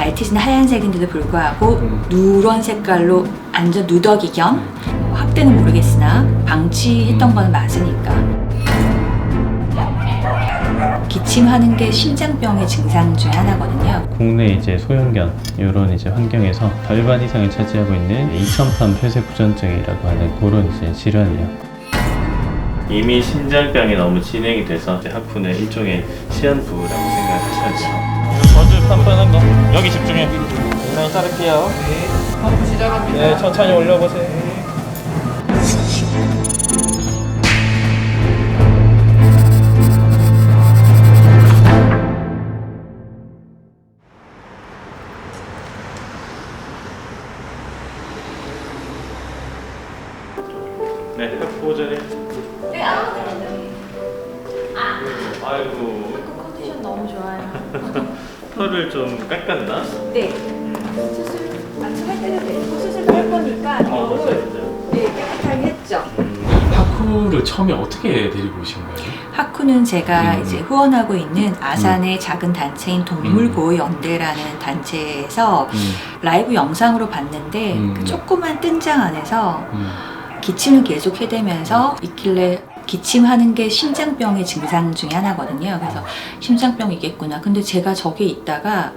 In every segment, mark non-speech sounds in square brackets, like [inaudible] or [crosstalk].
말티즈는 하얀색인데도 불구하고 음. 누런 색깔로 완전 누더기 겸뭐 확대는 모르겠으나 방치했던 음. 건 맞으니까 기침하는 게 심장병의 증상 중에 하나거든요. 국내 이제 소형견 이런 이제 환경에서 절반 이상을 차지하고 있는 이천판 폐쇄 부전증이라고 하는 그런 이제 질환이에요. 이미 심장병이 너무 진행이 돼서 이제 하쿠는 일종의 시한부라고 생각하셔야 돼요. 버즈 판판한 거 여기 집중해. 그냥 자를게요. 네. 펌프 시작합니다. 네, 천천히 올려보세요. 네. 네, 아, 네, 아이고, 컨디션 너무 좋아요. [laughs] 털을 좀 깎았나? 네. 수술 아침 할 때는 되고 수술도 할 거니까 어, 더 맞아요. 네, 깨끗하게 했죠. 하쿠를 처음에 어떻게 데리고 오신 거예요? 하쿠는 제가 음. 이제 후원하고 있는 아산의 작은 단체인 동물보호연대라는 단체에서 음. 라이브 영상으로 봤는데 음. 그 조그만 뜬장 안에서 음. 기침을 계속 해대면서 있길래 기침하는 게 심장병의 증상 중에 하나거든요. 그래서 심장병이겠구나. 근데 제가 저기 있다가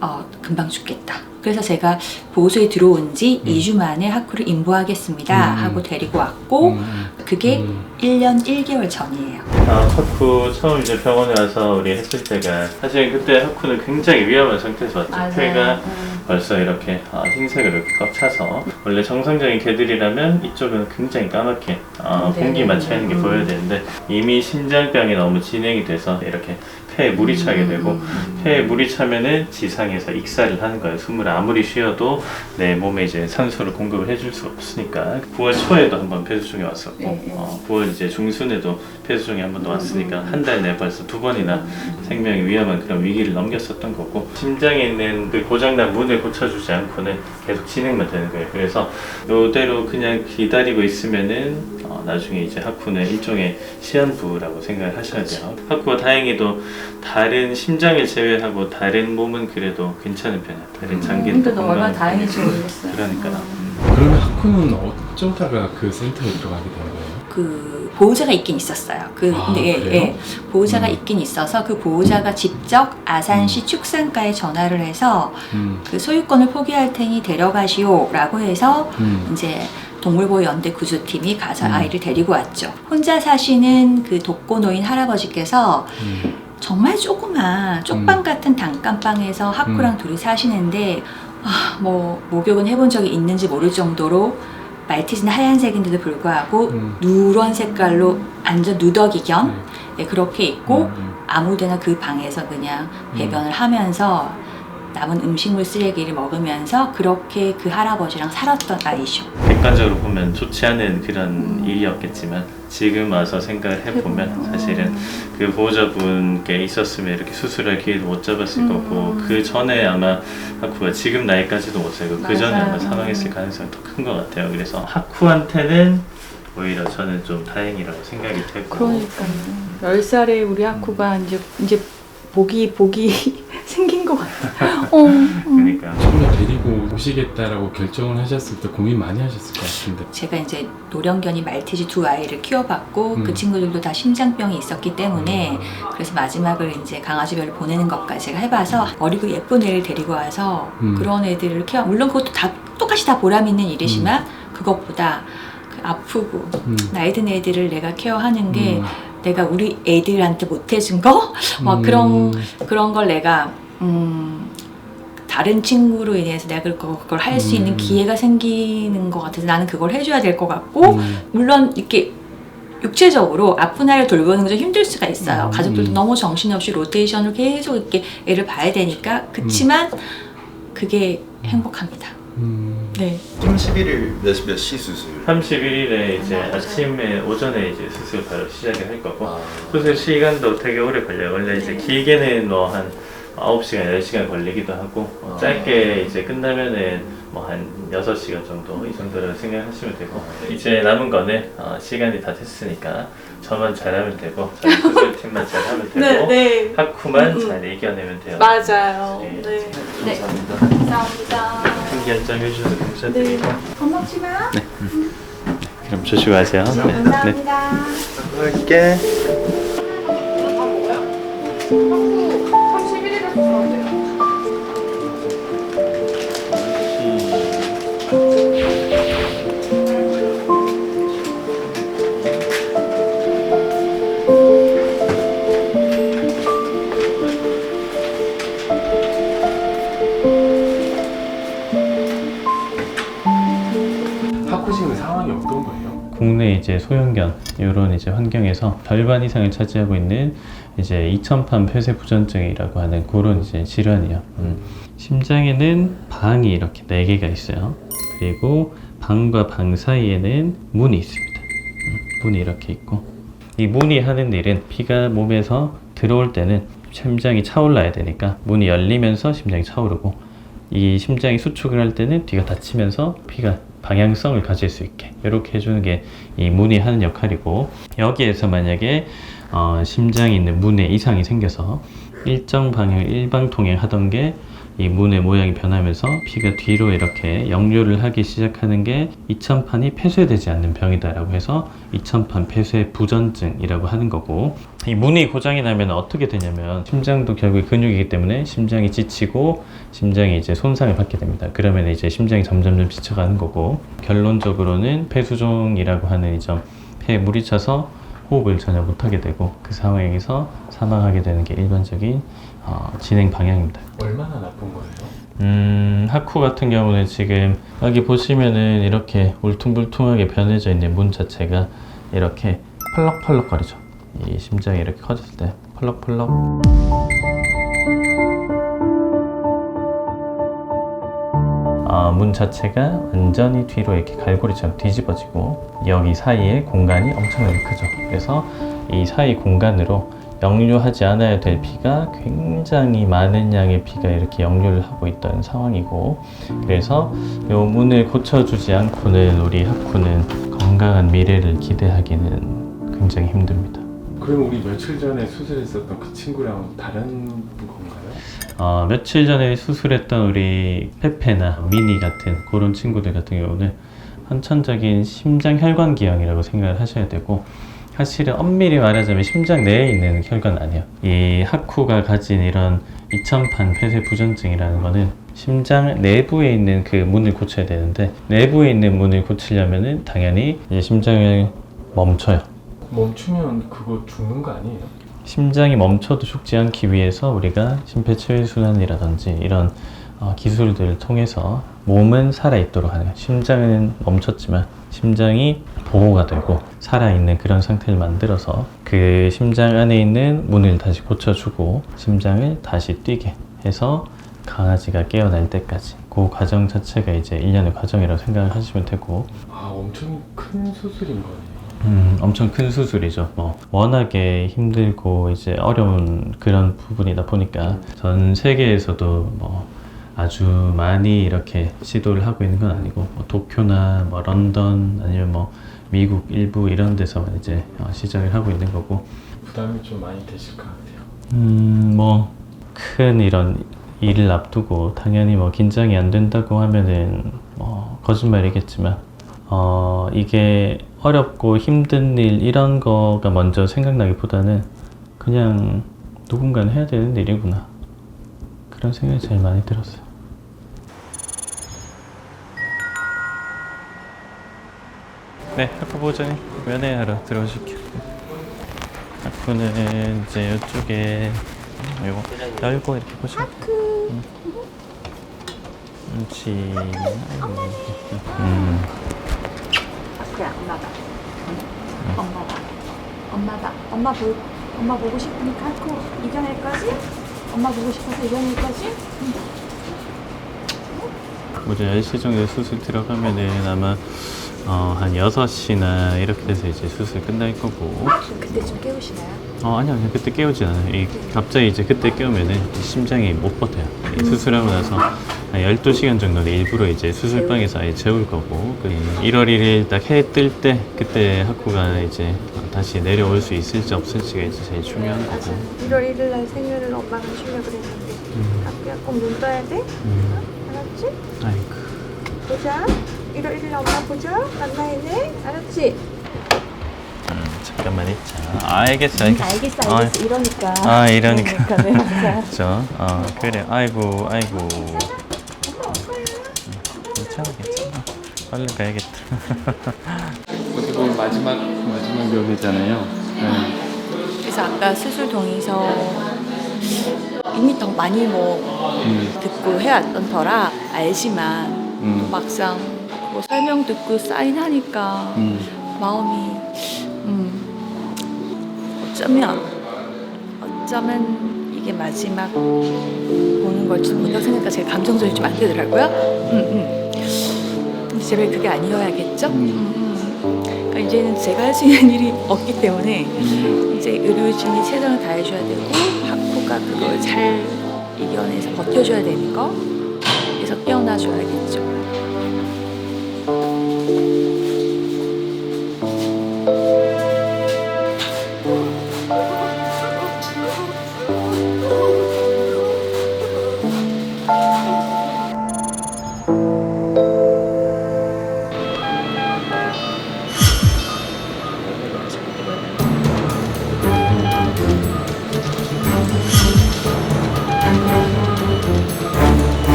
어, 금방 죽겠다. 그래서 제가 보호소에 들어온 지 음. 2주 만에 하쿠를 인보하겠습니다 음. 하고 데리고 왔고 음. 그게 음. 1년 1개월 전이에요. 아, 하쿠 처음 이제 병원에 와서 우리 했을 때가 사실 그때 하쿠는 굉장히 위험한 상태에서 왔죠. 폐가 음. 벌써 이렇게 아, 흰색으로 이렇게 꽉 차서 원래 정상적인 개들이라면 이쪽은 굉장히 까맣게 아, 네, 공기만 네, 차 있는 게 음. 보여야 되는데 이미 심장병이 너무 진행이 돼서 이렇게 폐에 물이 차게 되고 음. 폐에 물이 차면은 지상에서 익사를 하는 거예요. 숨을 아무리 쉬어도 내 몸에 이제 산소를 공급을 해줄 수 없으니까 9월 초에도 한번 폐수종이 왔었고 네, 네. 어, 9월 이제 중순에도 폐수종이 한 번 더 왔으니까 음. 한달 내에 벌써 두 번이나 생명이 위험한 그런 위기를 넘겼었던 거고 심장에 있는 그 고장난 문을 고쳐주지 않고는 계속 진행만 되는 거예요. 그래서 이대로 그냥 기다리고 있으면은 어, 나중에 이제 하쿠는 일종의 시한부라고 생각을 하셔야 돼요. 하쿠가 다행히도 다른 심장을 제외하고 다른 몸은 그래도 괜찮은 편이야. 다른 장기 는 근데 너 얼마나 다행인지. 모르겠어요. 그러니까. 음. 그러면 하쿠는 어쩌다가 그 센터에 들어가게 된 거예요? 그 보호자가 있긴 있었어요. 그 아, 근데 예, 그래요? 예, 보호자가 음. 있긴 있어서 그 보호자가 직접 아산시 축산과에 전화를 해서 음. 그 소유권을 포기할 테니 데려가시오라고 해서 음. 이제 동물보호 연대 구조팀이 가서 음. 아이를 데리고 왔죠. 혼자 사시는 그 독거노인 할아버지께서 음. 정말 조그만 쪽방 같은 단칸방에서 하쿠랑 음. 둘이 사시는데 아, 뭐 목욕은 해본 적이 있는지 모를 정도로 말티즈는 하얀색인데도 불구하고 음. 누런 색깔로 완전 누더기 겸 네. 네, 그렇게 있고 음. 아무데나 그 방에서 그냥 음. 배변을 하면서 남은 음식물 쓰레기를 먹으면서 그렇게 그 할아버지랑 살았던 아이죠. 객관적으로 보면 좋지 않은 그런 음. 일이었겠지만 지금 와서 생각을 해보면 사실은 그 보호자분께 있었으면 이렇게 수술할 기회도 못 잡았을 음. 거고 그 전에 아마 하쿠가 지금 나이까지도 못 살고 그 전에. 아마 사망했을 가능성이 더 큰 것 같아요. 그래서 하쿠한테는 오히려 저는 좀 다행이라고 생각이 되고 그러니까요. 10살에 우리 하쿠가 이제 이제 복이 생긴 것 같아. [laughs] 어, 음. 그러니까 처음에 데리고 오시겠다라고 결정을 하셨을 때 고민 많이 하셨을 것 같은데 제가 이제 노령견이 말티즈 두 아이를 키워봤고 음. 그 친구들도 다 심장병이 있었기 때문에 그래서 마지막을 이제 강아지별로 보내는 것까지 제가 해봐서 어리고 예쁜 애를 데리고 와서 음. 그런 애들을 키워 물론 그것도 다 똑같이 다 보람 있는 일이지만 그것보다 그 아프고 음. 나이 든 애들을 내가 케어하는 게 음. 내가 우리 애들한테 못 해준 거? 막 그런 음. 그런 걸 내가 음 다른 친구로 인해서 내가 그걸, 그걸 할 수 있는 음. 기회가 생기는 것 같아서 나는 그걸 해줘야 될 것 같고 음. 물론 이렇게 육체적으로 아픈 아이를 돌보는 게 좀 힘들 수가 있어요. 음. 가족들도 너무 정신없이 로테이션을 계속 이렇게 애를 봐야 되니까 그치만 그게 행복합니다. 음. 네. 31일 몇, 몇시 수술? 31일에 이제. 아침에 오전에 이제 수술 바로 시작을 할 거고 아, 수술 시간도 되게 오래 걸려요. 원래 이제 네. 길게는 뭐한 9시간, 10시간 걸리기도 하고 어, 아. 짧게 이제 끝나면은 뭐 한 6시간 정도 이 정도로 생각하시면 되고 이제 남은 거는 어, 시간이 다 됐으니까 저만 잘하면 되고 저희 [laughs] 수술팀만 잘하면 되고 네, 네. 하쿠만 음, 음. 잘 이겨내면 돼요. 맞아요. 네. 네. 감사합니다. 큰 결정 해 주셔서 감사드리고 밥 먹지 마. 그럼 조심하세요. 네. 네. 감사합니다. 할게. 바꾸시는 이제 환경에서 절반 이상을 차지하고 있는 이제 이천판 폐쇄 부전증이라고 하는 그런 이제 질환이요. 음. 심장에는 방이 이렇게 네 개가 있어요. 그리고 방과 방 사이에는 문이 있습니다. 음, 문이 이렇게 있고 이 문이 하는 일은 피가 몸에서 들어올 때는 심장이 차올라야 되니까 문이 열리면서 심장이 차오르고 이 심장이 수축을 할 때는 뒤가 닫히면서 피가 방향성을 가질 수 있게. 이렇게 해주는 게 이 문이 하는 역할이고 여기에서 만약에 어, 심장이 있는 문에 이상이 생겨서 일정 방향 일방 통행 하던 게 이 문의 모양이 변하면서 피가 뒤로 이렇게 역류를 하기 시작하는 게 이천판이 폐쇄되지 않는 병이다라고 해서 이천판 폐쇄 부전증이라고 하는 거고 이 문이 고장이 나면 어떻게 되냐면 심장도 결국 근육이기 때문에 심장이 지치고 심장이 이제 손상을 받게 됩니다. 그러면 이제 심장이 점점점 지쳐가는 거고 결론적으로는 폐수종이라고 하는 이 점 폐에 물이 차서 호흡을 전혀 못하게 되고 그 상황에서 사망하게 되는 게 일반적인 어, 진행 방향입니다. 얼마나 나쁜 거예요? 음, 하쿠 같은 경우는 지금 여기 보시면은 이렇게 울퉁불퉁하게 변해져 있는 문 자체가 이렇게 펄럭펄럭 거리죠. 이 심장이 이렇게 커졌을 때 펄럭펄럭. 아, 문 자체가 완전히 뒤로 이렇게 갈고리처럼 뒤집어지고 여기 사이에 공간이 엄청나게 크죠. 그래서 이 사이 공간으로 역류하지 않아야 될 피가 굉장히 많은 양의 피가 이렇게 역류를 하고 있다는 상황이고 그래서 이 문을 고쳐주지 않고는 우리 하쿠는 건강한 미래를 기대하기는 굉장히 힘듭니다. 그럼 우리 며칠 전에 수술했었던 그 친구랑 다른 건가요? 어, 며칠 전에 수술했던 우리 페페나 미니 같은 그런 친구들 같은 경우는 선천적인 심장 혈관 기형이라고 생각을 하셔야 되고 사실은 엄밀히 말하자면 심장 내에 있는 혈관 아니에요. 이 하쿠가 가진 이런 이천판 폐쇄 부전증이라는 거는 심장 내부에 있는 그 문을 고쳐야 되는데 내부에 있는 문을 고치려면은 당연히 이제 심장을 멈춰요. 멈추면 그거 죽는 거 아니에요? 심장이 멈춰도 죽지 않기 위해서 우리가 심폐체외순환이라든지 이런 어, 기술들을 통해서 몸은 살아있도록 하는. 심장은 멈췄지만 심장이 보호가 되고 살아있는 그런 상태를 만들어서 그 심장 안에 있는 문을 다시 고쳐주고 심장을 다시 뛰게 해서 강아지가 깨어날 때까지 그 과정 자체가 이제 일련의 과정이라고 생각을 하시면 되고 아 엄청 큰 수술인 거네요. 음, 엄청 큰 수술이죠. 뭐 워낙에 힘들고 이제 어려운 그런 부분이다 보니까 전 세계에서도 뭐 아주 많이 이렇게 시도를 하고 있는 건 아니고 뭐 도쿄나 뭐 런던 아니면 뭐 미국 일부 이런 데서만 이제 어, 시작을 하고 있는 거고 부담이 좀 많이 되실 것 같아요. 음, 뭐 큰 이런 일을 앞두고 당연히 뭐 긴장이 안 된다고 하면은 뭐 거짓말이겠지만 어 이게 어렵고 힘든 일 이런 거가 먼저 생각나기보다는 그냥 누군가는 해야 되는 일이구나 그런 생각이 제일 많이 들었어요. 네, 학부 보장님 면회하러 들어오실게요. 학부는 이제 이쪽에 이거 열고 이렇게 보시면 하크 그렇지 음. 그래 엄마다. 엄마다. 엄마다. 엄마 보 엄마 보고 싶으니까 하고 이겨낼 거지? 엄마 보고 싶어서 이겨낼 거지? 뭐죠 10시 정도 수술 들어가면은 아마 어, 한 6시나 이렇게 돼서 이제 수술 끝날 거고. 그때 좀 깨우시나요? 어 아니요 아니요. 그때 깨우지 않아요. 이, 갑자기 이제 그때 깨우면은 심장이 못 버텨요. 이 수술하고 나서 한 12시간 정도는 일부러 이제 수술방에서 아예 재울 거고. 그 1월 1일 딱 해 뜰 때 그때 하쿠가 이제 다시 내려올 수 있을지 없을지가 이제 제일 중요한 거고. 1월 1일 날 생일을 엄마가 쉬려고 그랬는데 아프야 꼭눈 떠야 돼? 알았지? 아이고. 보자 이리 이리 엄마 보자 만나야네 알았지? 음, 잠깐만 있자. 아, 알겠어, 알겠어. 알겠어 알겠어 이러니까 아, 이러니까. 그러니까 그렇죠. 어, 그래. 아이고, 아이고. 괜찮아, 괜찮아. 빨리 가야겠다. [laughs] 어떻게 보면 마지막 마지막 명이잖아요. 네. 그래서 아까 수술 동의서 이미 더 많이 뭐 음, 듣고 해왔던 터라 알지만 음, 막상 뭐 설명 듣고 사인하니까 음. 마음이 음 어쩌면 어쩌면 이게 마지막 보는 걸지 못하고 생각하니까 제가 감정적이 좀 안 되더라고요. 음, 음. 근데 제발 그게 아니어야겠죠? 음, 음. 그러니까 이제는 제가 할 수 있는 [laughs] 일이 없기 때문에 이제 의료진이 최선을 다해줘야 되고 학부가 그걸 잘 이겨내서 버텨줘야 되는 거 그래서 깨어나줘야겠죠. 혼자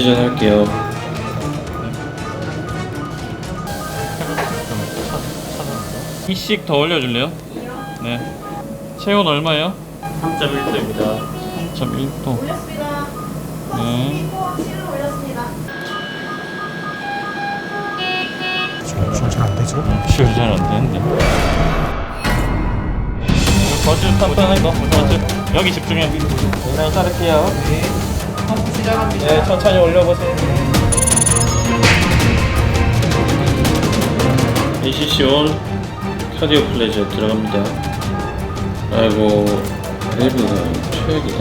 시전 할게요. 이씩 더 올려줄래요? 네. 체온 얼마예요? 3.1도입니다. 3.1도. 올렸습니다. 네. 잘안 되죠? 시간 잘안 되는데. 버즈 탄탄한 거. 버즈. 여기 집중해. 그냥 자를게요. 네, 천천히 올려보세요. ACC 온 카디오 플레저 들어갑니다. 아이고, 밸브가 최악이다.